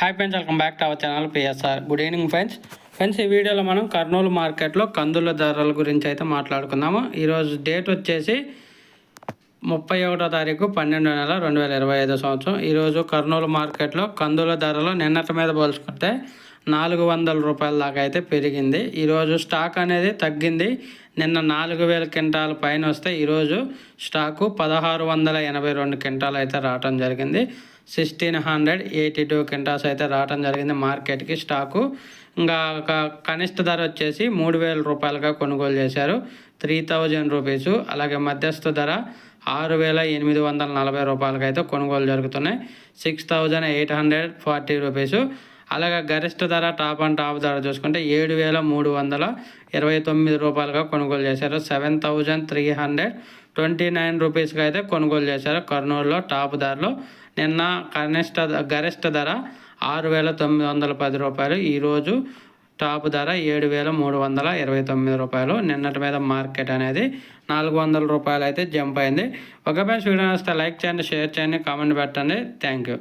Hi friends welcome back to our channel PSR good evening friends friends ఈ వీడియోలో మనం కర్నూలు మార్కెట్లో కందుల ధరల గురించి అయితే మాట్లాడుకుందాము. ఈరోజు డేట్ వచ్చేసి ముప్పై ఒకటో తారీఖు పన్నెండు నెల రెండు వేల ఇరవై ఐదో సంవత్సరం. ఈరోజు కర్నూలు మార్కెట్లో కందుల ధరలు నిన్నటి మీద పోల్చుకుంటే నాలుగు వందల రూపాయల దాకా అయితే పెరిగింది. ఈరోజు స్టాక్ అనేది తగ్గింది. నిన్న నాలుగు వేల క్వింటాల పైన వస్తే ఈరోజు స్టాకు పదహారు వందల ఎనభై రెండు క్వింటాలు అయితే రావటం జరిగింది. Sixteen hundred eighty two quintals అయితే రావటం జరిగింది మార్కెట్కి. స్టాకు ఇంకా ఒక కనిష్ట ధర వచ్చేసి మూడు వేల రూపాయలుగా కొనుగోలు చేశారు. Three thousand rupees. అలాగే మధ్యస్థ ధర ఆరు వేల ఎనిమిది వందల నలభై రూపాయలకైతే అయితే కొనుగోలు జరుగుతున్నాయి. Six thousand eight hundred forty rupees. అలాగే గరిష్ట ధర టాప్ అండ్ టాప్ ధర చూసుకుంటే ఏడు వేల మూడు వందల ఇరవై తొమ్మిది రూపాయలుగా కొనుగోలు చేశారు. Seven thousand three hundred twenty nine రూపీస్కి అయితే కొనుగోలు చేశారు కర్నూలులో టాప్ ధరలో. నిన్న కనిష్ట గరిష్ట ధర ఆరు వేల తొమ్మిది వందల పది రూపాయలు. ఈరోజు టాప్ ధర ఏడు వేల మూడు వందల ఇరవై తొమ్మిది రూపాయలు. నిన్నటి మీద మార్కెట్ అనేది నాలుగు వందల రూపాయలు అయితే జంప్ అయింది. ఒక ఫ్రెండ్స్ వీడియో వస్తే లైక్ చేయండి షేర్ చేయండి కామెంట్ పెట్టండి. Thank you.